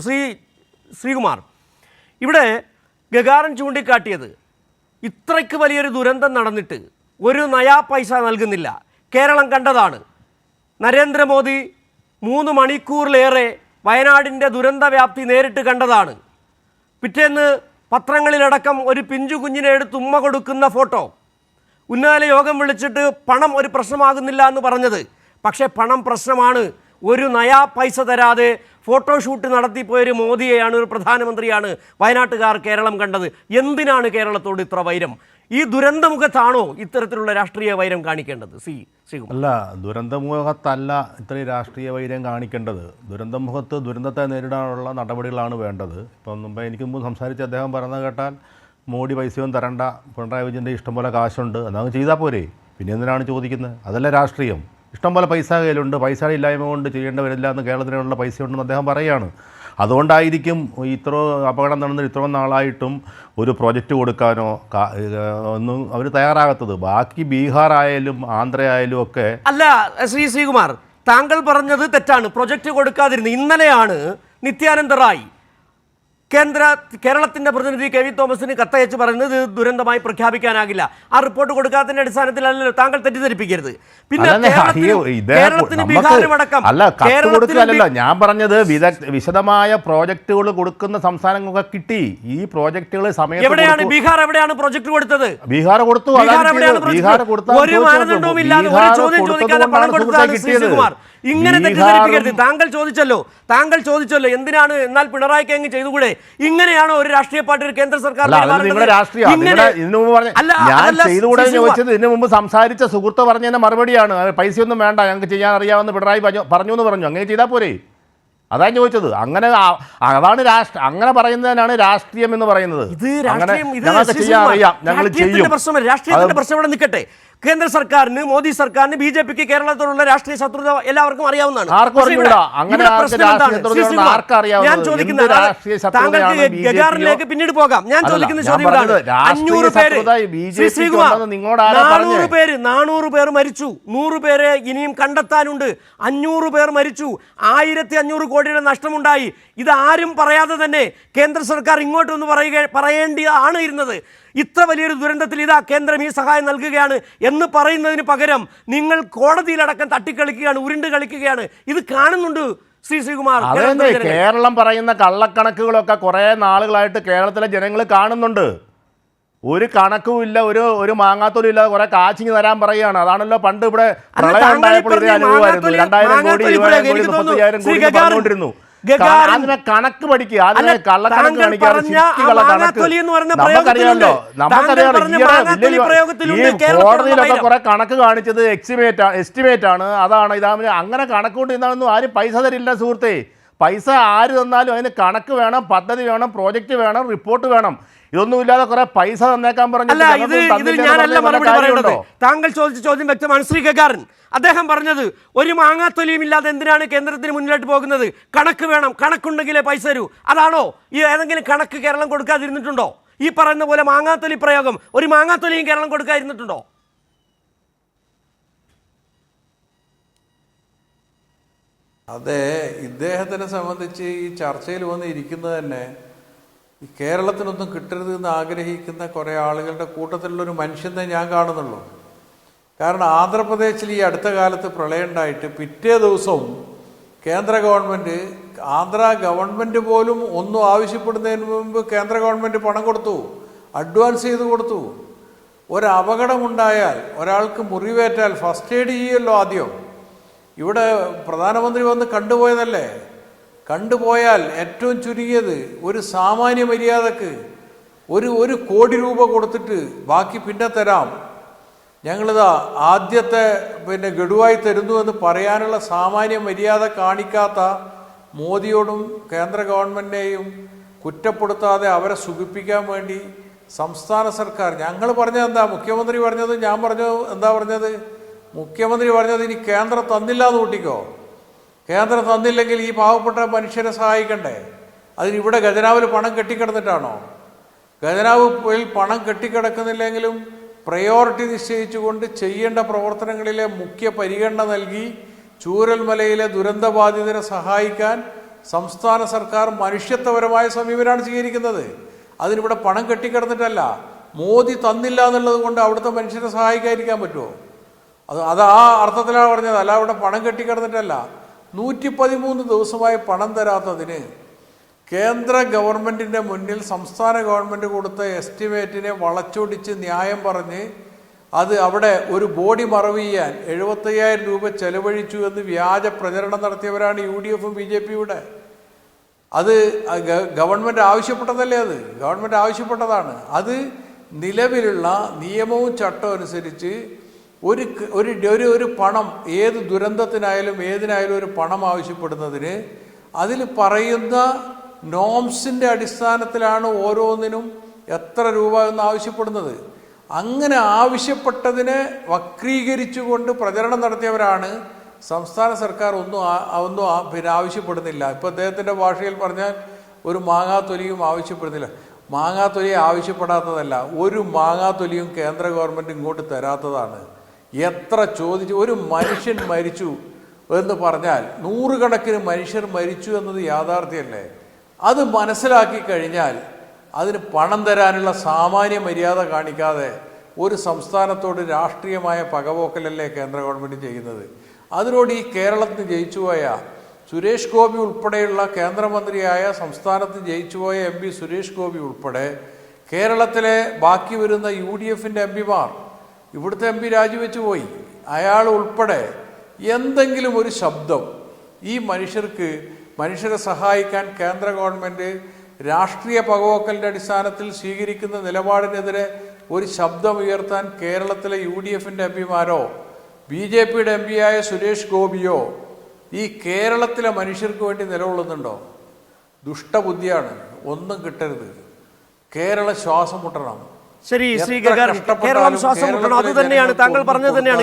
ശ്രീ ശ്രീകുമാർ ഇവിടെ ഗഗാരൻ ചൂണ്ടിക്കാട്ടിയത് ഇത്രയ്ക്ക് വലിയൊരു ദുരന്തം നടന്നിട്ട് ഒരു നയാ പൈസ നൽകുന്നില്ല. കേരളം കണ്ടതാണ്. നരേന്ദ്രമോദി മൂന്ന് മണിക്കൂറിലേറെ വയനാടിന്റെ ദുരന്ത വ്യാപ്തി നേരിട്ട് കണ്ടതാണ്. പിറ്റേന്ന് പത്രങ്ങളിലടക്കം ഒരു പിഞ്ചു കുഞ്ഞിനെ എടുത്ത് ഉമ്മ കൊടുക്കുന്ന ഫോട്ടോ. ഉന്നതല യോഗം വിളിച്ചിട്ട് പണം ഒരു പ്രശ്നമാകുന്നില്ല എന്ന് പറഞ്ഞത്. പക്ഷേ പണം പ്രശ്നമാണ്. ഒരു നയാ പൈസ തരാതെ ഫോട്ടോഷൂട്ട് നടത്തിപ്പോയൊരു മോദിയെയാണ് ഒരു പ്രധാനമന്ത്രിയാണ് വയനാട്ടുകാർ കേരളം കണ്ടത്. എന്തിനാണ് കേരളത്തോട് ഇത്ര വൈരം? ഈ ദുരന്തമുഖത്താണോ ഇത്തരത്തിലുള്ള രാഷ്ട്രീയ വൈരം കാണിക്കേണ്ടത്? സി അല്ല ദുരന്തമുഖത്തല്ല ഇത്രയും രാഷ്ട്രീയ വൈരം കാണിക്കേണ്ടത്. ദുരന്തമുഖത്ത് ദുരന്തത്തെ നേരിടാനുള്ള നടപടികളാണ് വേണ്ടത്. ഇപ്പം മുമ്പ് എനിക്ക് മുമ്പ് സംസാരിച്ച് അദ്ദേഹം പറഞ്ഞത് കേട്ടാൽ മോഡി പൈസയൊന്നും തരണ്ട പിണറായി വിജയന്റെ ഇഷ്ടംപോലെ കാശുണ്ട് അതങ്ങ് ചെയ്താൽ പോരെ. പിന്നെ എന്തിനാണ് ചോദിക്കുന്നത്? അതല്ല രാഷ്ട്രീയം. ഇഷ്ടംപോലെ പൈസ കയ്യിലുണ്ട്. പൈസ ഇല്ലായ്മ കൊണ്ട് ചെയ്യേണ്ടി വരില്ല എന്ന് കേരളത്തിനുള്ള പൈസ ഉണ്ടെന്ന് അദ്ദേഹം പറയുകയാണ്. അതുകൊണ്ടായിരിക്കും ഇത്ര അപകടം നടന്നിട്ട് ഇത്ര നാളായിട്ടും ഒരു പ്രൊജക്റ്റ് കൊടുക്കാനോ ഒന്നും അവർ തയ്യാറാകാത്തത്. ബാക്കി ബീഹാർ ആയാലും ആന്ധ്ര ആയാലും ഒക്കെ അല്ല ശ്രീ ശ്രീകുമാർ താങ്കൾ പറഞ്ഞത് തെറ്റാണ്. പ്രൊജക്റ്റ് കൊടുക്കാതിരുന്നു ഇന്നലെയാണ് നിത്യാനന്ദ റായ് കേന്ദ്ര കേരളത്തിന്റെ പ്രതിനിധി കെ വി തോമസിന് കത്തയച്ച് പറയുന്നത് ഇത് ദുരന്തമായി പ്രഖ്യാപിക്കാനാകില്ല. ആ റിപ്പോർട്ട് കൊടുക്കാത്തതിന്റെ അടിസ്ഥാനത്തിലല്ലല്ലോ താങ്കൾ തെറ്റിദ്ധരിപ്പിക്കരുത്. പിന്നെ കേരളത്തിന് അല്ല കത്ത് ഞാൻ പറഞ്ഞത് വിശദമായ പ്രോജക്റ്റുകൾ കൊടുക്കുന്ന സംസ്ഥാനങ്ങളൊക്കെ കിട്ടി. ഈ പ്രോജക്റ്റുകൾ സമയത്ത് എവിടെയാണ്? ബീഹാർ എവിടെയാണ് പ്രോജക്ട് കൊടുത്തത്? ബീഹാർ കൊടുത്തു. ബീഹാർ കൊടുത്തു ഒരു മാനദണ്ഡവും ഇല്ലാതെ ഒരു ചോദ്യം ചോദിക്കാതെ പണം കൊടുത്തതാണ്. ശ്രീകുമാർ ഇങ്ങനെ തെറ്റിദ്ധരിപ്പിക്കരുത്. താങ്കൾ ചോദിച്ചല്ലോ. താങ്കൾ ചോദിച്ചല്ലോ. എന്തിനാണ്? എന്നാൽ പിണറായി അങ്ങ് ചെയ്തുകൂടെ? ഇങ്ങനെയാണോ ഒരു രാഷ്ട്രീയ പാർട്ടി ഒരു കേന്ദ്ര സർക്കാർ ഇതിനു മുമ്പ് സംസാരിച്ച സുഹൃത്ത് പറഞ്ഞതിന്റെ മറുപടിയാണ്. പൈസ പൈസയൊന്നും വേണ്ട ഞങ്ങൾക്ക് ചെയ്യാൻ അറിയാമെന്ന് പിണറായി പറഞ്ഞു- എന്ന് പറഞ്ഞു. അങ്ങനെ ചെയ്താൽ പോരെ. അതാണ് ചോദിച്ചത്. അങ്ങനെ അതാണ് രാഷ്ട്ര അങ്ങനെ പറയുന്നതിനാണ് രാഷ്ട്രീയം എന്ന് പറയുന്നത്. ഇത് രാഷ്ട്രീയം അറിയാം. ഞങ്ങൾ ചെയ്യും. രാഷ്ട്രീയത്തിന്റെ പ്രശ്നം ഇവിടെ നിൽക്കട്ടെ. കേന്ദ്ര സർക്കാരിന് മോദി സർക്കാരിന് ബി ജെ പിക്ക് കേരളത്തോടുള്ള രാഷ്ട്രീയ ശത്രുത എല്ലാവർക്കും അറിയാവുന്നതാണ്? ഞാൻ ചോദിക്കുന്നത് താങ്കൾക്ക്? ഗഗാറിലേക്ക് പിന്നീട് പോകാം. ഞാൻ ചോദിക്കുന്ന ചോദ്യം അഞ്ഞൂറ് പേര് നാനൂറ് പേര് നാനൂറ് പേർ മരിച്ചു. നൂറ് പേരെ ഇനിയും കണ്ടെത്താനുണ്ട്. അഞ്ഞൂറ് പേർ മരിച്ചു. ആയിരത്തി അഞ്ഞൂറ് കോടിയുടെ നഷ്ടമുണ്ടായി. ഇത് ആരും പറയാതെ തന്നെ കേന്ദ്ര സർക്കാർ ഇങ്ങോട്ടൊന്ന് പറയുക പറയേണ്ടിയാണ് ഇരുന്നത്. ഇത്ര വലിയൊരു ദുരന്തത്തിൽ ഇതാ കേന്ദ്രം ഈ സഹായം നൽകുകയാണ് എന്ന് പറയുന്നതിന് പകരം നിങ്ങൾ കോടതിയിലടക്കം തട്ടിക്കളിക്കുകയാണ് ഉരുണ്ട് കളിക്കുകയാണ്. ഇത് കാണുന്നുണ്ട് ശ്രീ ശ്രീകുമാർ. കേരളം പറയുന്ന കള്ളക്കണക്കുകളൊക്കെ കുറേ നാളുകളായിട്ട് കേരളത്തിലെ ജനങ്ങൾ കാണുന്നുണ്ട്. ഒരു കണക്കുമില്ല ഒരു ഒരു മാങ്ങാത്തൊലും ഇല്ലാതെ കുറെ കാച്ചിങ് തരാൻ പറയുകയാണ്. അതാണല്ലോ പണ്ട് ഇവിടെ പ്രളയം ഉണ്ടായപ്പോൾ ഇതേ അനുഭവമായിരുന്നു രണ്ടായിരം കോടി ഇരുപതിനായിരം കോടി ശ്രീ കോടി പറഞ്ഞുകൊണ്ടിരുന്നു. അതിനെ കണക്ക് പഠിക്കുക അതിനെ കള്ളക്കണക്ക് കോടതിയിലൊക്കെ കുറെ കണക്ക് കാണിച്ചത് എക്സിമേറ്റ് എസ്റ്റിമേറ്റ് ആണ്. അതാണ് ഇതാണ് അങ്ങനെ കണക്ക് കൊണ്ട് ഇന്നാണെന്നും ആരും പൈസ തരില്ല സുഹൃത്തേ. പൈസ ആര് തന്നാലും അതിന് കണക്ക് വേണം പദ്ധതി വേണം പ്രോജക്റ്റ് വേണം റിപ്പോർട്ട് വേണം. ഇതൊന്നുമില്ലാതെ കുറെ പൈസ തന്നേക്കാൻ പറഞ്ഞു അല്ല ഇത് ഇതിൽ ഞാനല്ല മറുപടി പറയേണ്ടത്. താങ്കൾ ചോദിച്ച ചോദ്യം വ്യക്തമാണ്. ശ്രീ ഗഗാറിൻ അദ്ദേഹം പറഞ്ഞത് ഒരു മാങ്ങാത്തൊലിയും ഇല്ലാതെ എന്തിനാണ് കേന്ദ്രത്തിന് മുന്നിലോട്ട് പോകുന്നത്? കണക്ക് വേണം. കണക്കുണ്ടെങ്കിലേ പൈസ തരൂ. അതാണോ? ഈ ഏതെങ്കിലും കണക്ക് കേരളം കൊടുക്കാതിരുന്നിട്ടുണ്ടോ? ഈ പറയുന്ന പോലെ മാങ്ങാത്തൊലി പ്രയോഗം ഒരു മാങ്ങാത്തൊലിയും കേരളം കൊടുക്കാതിരുന്നിട്ടുണ്ടോ? അതെ ഇദ്ദേഹത്തിനെ സംബന്ധിച്ച് ഈ ചർച്ചയിൽ വന്നിരിക്കുന്നത് തന്നെ ഈ കേരളത്തിനൊന്നും കിട്ടരുത് എന്ന് ആഗ്രഹിക്കുന്ന കുറേ ആളുകളുടെ കൂട്ടത്തിലുള്ളൊരു മനുഷ്യനെ ഞാൻ കാണുന്നുള്ളൂ. കാരണം ആന്ധ്രാപ്രദേശിൽ ഈ അടുത്ത കാലത്ത് പ്രളയം ഉണ്ടായിട്ട് പിറ്റേ ദിവസവും കേന്ദ്ര ഗവൺമെന്റ് ആന്ധ്ര ഗവൺമെന്റ് പോലും ഒന്നും ആവശ്യപ്പെടുന്നതിന് മുമ്പ് കേന്ദ്ര ഗവൺമെന്റ് പണം കൊടുത്തു അഡ്വാൻസ് ചെയ്ത് കൊടുത്തു. ഒരു ഒരാൾക്ക് മുറിവേറ്റാൽ ഫസ്റ്റ് എയ്ഡ് ചെയ്യുമല്ലോ ആദ്യം. ഇവിടെ പ്രധാനമന്ത്രി വന്ന് കണ്ടുപോയതല്ലേ? കണ്ടുപോയാൽ ഏറ്റവും ചുരുങ്ങിയത് ഒരു സാമാന്യ മര്യാദയ്ക്ക് ഒരു ഒരു കോടി രൂപ കൊടുത്തിട്ട് ബാക്കി പിന്നെ തരാം. ഞങ്ങളിതാ ആദ്യത്തെ പിന്നെ ഗഡുവായി തരുന്നു എന്ന് പറയാനുള്ള സാമാന്യ മര്യാദ കാണിക്കാത്ത മോദിയോടും കേന്ദ്ര ഗവൺമെന്റിനെയും കുറ്റപ്പെടുത്താതെ അവരെ സുഖിപ്പിക്കാൻ വേണ്ടി സംസ്ഥാന സർക്കാർ ഞങ്ങൾ പറഞ്ഞത് എന്താ? മുഖ്യമന്ത്രി പറഞ്ഞത് ഞാൻ പറഞ്ഞു എന്താ പറഞ്ഞത്? മുഖ്യമന്ത്രി പറഞ്ഞത് ഇനി കേന്ദ്രം തന്നില്ല എന്ന് കൂട്ടിക്കോ. കേന്ദ്രം തന്നില്ലെങ്കിൽ ഈ പാവപ്പെട്ട മനുഷ്യരെ സഹായിക്കണ്ടേ? അതിനിവിടെ ഖജനാവിൽ പണം കെട്ടിക്കിടന്നിട്ടാണോ? ഖജനാവിൽ പണം കെട്ടിക്കിടക്കുന്നില്ലെങ്കിലും പ്രയോറിറ്റി നിശ്ചയിച്ചുകൊണ്ട് ചെയ്യേണ്ട പ്രവർത്തനങ്ങളിലെ മുഖ്യ പരിഗണന നൽകി ചൂരൽമലയിലെ ദുരന്തബാധിതരെ സഹായിക്കാൻ സംസ്ഥാന സർക്കാർ മനുഷ്യത്വപരമായ സമീപനമാണ് സ്വീകരിക്കുന്നത്. അതിനിവിടെ പണം കെട്ടിക്കിടന്നിട്ടല്ല മോദി തന്നില്ല എന്നുള്ളത് കൊണ്ട് അവിടുത്തെ മനുഷ്യരെ സഹായിക്കാതിരിക്കാൻ പറ്റുമോ? അത് അത് ആ അർത്ഥത്തിലാണ് പറഞ്ഞത്. അല്ല അവിടെ പണം കെട്ടിക്കിടന്നിട്ടല്ല. നൂറ്റി പതിമൂന്ന് ദിവസമായി പണം തരാത്തതിന് കേന്ദ്ര ഗവൺമെന്റിന്റെ മുന്നിൽ സംസ്ഥാന ഗവൺമെന്റ് കൊടുത്ത എസ്റ്റിമേറ്റിനെ വളച്ചൊടിച്ച് ന്യായം പറഞ്ഞ് അത് അവിടെ ഒരു ബോഡി മറവ് ചെയ്യാൻ എഴുപത്തയ്യായിരം രൂപ ചെലവഴിച്ചു എന്ന് വ്യാജ പ്രചരണം നടത്തിയവരാണ് യു ഡി എഫും ബി ജെ പിയുടെ അത് ഗവൺമെന്റ് ആവശ്യപ്പെട്ടതല്ലേ അത്? ഗവൺമെന്റ് ആവശ്യപ്പെട്ടതാണ്. അത് നിലവിലുള്ള നിയമവും ചട്ടവും അനുസരിച്ച് ഒരു ഒരു ഒരു പണം ഏത് ദുരന്തത്തിനായാലും ഏതിനായാലും ഒരു പണം ആവശ്യപ്പെടുന്നതിന് അതിൽ പറയുന്ന നോംസിന്റെ അടിസ്ഥാനത്തിലാണ് ഓരോന്നിനും എത്ര രൂപ എന്ന് ആവശ്യപ്പെടുന്നത്. അങ്ങനെ ആവശ്യപ്പെട്ടതിനെ വക്രീകരിച്ചുകൊണ്ട് പ്രചരണം നടത്തിയവരാണ്. സംസ്ഥാന സർക്കാർ ഒന്നും ഒന്നും പിന്നെ ആവശ്യപ്പെടുന്നില്ല. ഇപ്പം അദ്ദേഹത്തിന്റെ ഭാഷയിൽ പറഞ്ഞാൽ ഒരു മാങ്ങാത്തൊലിയും ആവശ്യപ്പെടുന്നില്ല. മാങ്ങാത്തൊലി ആവശ്യപ്പെടാത്തതല്ല ഒരു മാങ്ങാത്തൊലിയും കേന്ദ്ര ഗവൺമെന്റ് ഇങ്ങോട്ട് തരാത്തതാണ്. എത്ര ചോദിച്ചു? ഒരു മനുഷ്യൻ മരിച്ചു എന്ന് പറഞ്ഞാൽ നൂറുകണക്കിന് മനുഷ്യർ മരിച്ചു എന്നത് യാഥാർത്ഥ്യമല്ലേ? അത് മനസ്സിലാക്കി കഴിഞ്ഞാൽ അതിന് പണം തരാനുള്ള സാമാന്യ മര്യാദ കാണിക്കാതെ ഒരു സംസ്ഥാനത്തോട് രാഷ്ട്രീയമായ പകപോക്കലല്ലേ കേന്ദ്ര ഗവൺമെന്റ് ചെയ്യുന്നത്? അതിനോട് ഈ കേരളത്തിന് ജയിച്ചുപോയ സുരേഷ് ഗോപി ഉൾപ്പെടെയുള്ള കേന്ദ്രമന്ത്രിയായ സംസ്ഥാനത്ത് ജയിച്ചുപോയ എം പി സുരേഷ് ഗോപി ഉൾപ്പെടെ കേരളത്തിലെ ബാക്കി വരുന്ന യു ഡി എഫിന്റെ എം പിമാർ ഇവിടുത്തെ എം പി രാജിവെച്ച് പോയി. അയാൾ ഉൾപ്പെടെ എന്തെങ്കിലും ഒരു ശബ്ദം ഈ മനുഷ്യർക്ക് മനുഷ്യരെ സഹായിക്കാൻ കേന്ദ്ര ഗവൺമെന്റ് രാഷ്ട്രീയ പകവോക്കലിന്റെ അടിസ്ഥാനത്തിൽ സ്വീകരിക്കുന്ന നിലപാടിനെതിരെ ഒരു ശബ്ദം ഉയർത്താൻ കേരളത്തിലെ യു ഡി എഫിന്റെ എം പിമാരോ ബി ജെ പിയുടെ എം പിയായ സുരേഷ് ഗോപിയോ ഈ കേരളത്തിലെ മനുഷ്യർക്ക് വേണ്ടി നിലകൊള്ളുന്നുണ്ടോ? ദുഷ്ടബുദ്ധിയാണ്. ഒന്നും കിട്ടരുത്. കേരള ശ്വാസം മുട്ടണം. ശരി ശ്രീ ഗഗാർ കേരളം ശ്വാസം മുട്ടണം. അത് തന്നെയാണ് താങ്കൾ പറഞ്ഞത് തന്നെയാണ്.